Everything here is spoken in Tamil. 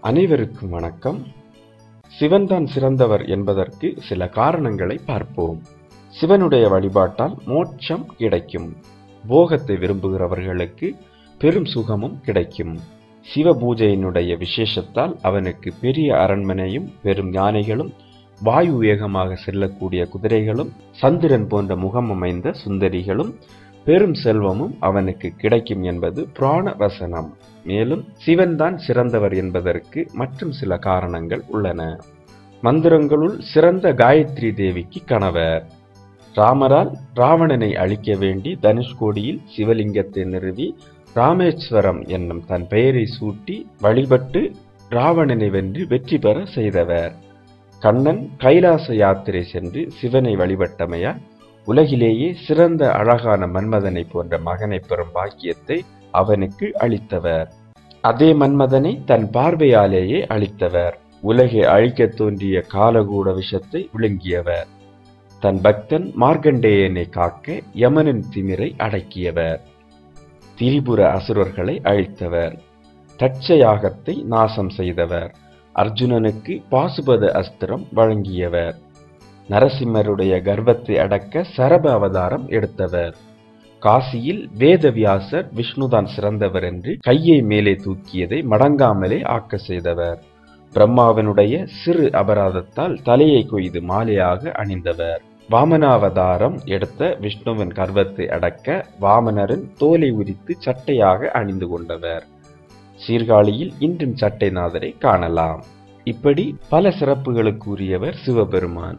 அனைவருக்கும் வணக்கம். சிவன்தான் சிறந்தவர் என்பதற்கு சில காரணங்களை பார்ப்போம். சிவனுடைய வழிபாட்டால் மோட்சம் கிடைக்கும். போகத்தை விரும்புகிறவர்களுக்கு பெரும் சுகமும் கிடைக்கும். சிவ பூஜையினுடைய விசேஷத்தால் அவனுக்கு பெரிய அரண்மனையும் பெரும் யானைகளும் வாயு வேகமாக செல்லக்கூடிய குதிரைகளும் சந்திரன் போன்ற முகம் அமைந்த சுந்தரிகளும் பெரும் செல்வமும் அவனுக்கு கிடைக்கும் என்பது புராண வசனம் மேலும் சிவன்தான் சிறந்தவர் என்பதற்கு மற்றும் சில காரணங்கள் உள்ளன. மந்திரங்களுள் சிறந்த காயத்ரி தேவிக்கு கணவர். ராமரால் ராவணனை அழிக்க வேண்டி தனுஷ்கோடியில் சிவலிங்கத்தை நிறுவி ராமேஸ்வரம் என்னும் தன் பெயரை சூட்டி வழிபட்டு ராவணனை வென்று வெற்றி பெற செய்தவர். கண்ணன் கைலாச யாத்திரை சென்று சிவனை வழிபட்டமையால் உலகிலேயே சிறந்த அழகான மன்மதனை போன்ற மகனை பெறும் பாக்கியத்தை அவனுக்கு அளித்தவர். அதே மன்மதனை தன் பார்வையாலேயே அளித்தவர். உலகை அழிக்கத் தோன்றிய காலகூட விஷத்தை விழுங்கியவர். தன் பக்தன் மார்க்கண்டேயனை காக்க யமனின் திமிரை அடக்கியவர். திரிபுர அசுரர்களை அழித்தவர். தட்சயாகத்தை நாசம் செய்தவர். அர்ஜுனனுக்கு பாசுபத அஸ்திரம் வழங்கியவர். நரசிம்மருடைய கர்வத்தை அடக்க சரப அவதாரம் எடுத்தவர். காசியில் வேதவியாசர் விஷ்ணுதான் சிறந்தவர் என்று கையை மேலே தூக்கியதை மடங்காமலே ஆக்க செய்தவர். பிரம்மாவனுடைய சிறு அபராதத்தால் தலையை கொய்து மாலையாக அணிந்தவர். வாமனாவதாரம் எடுத்த விஷ்ணுவின் கர்வத்தை அடக்க வாமனரின் தோலை உரித்து சட்டையாக அணிந்து கொண்டவர். சீர்காழியில் இன்றும் சட்டைநாதரை காணலாம். இப்படி பல சிறப்புகளுக்குரியவர் சிவபெருமான்.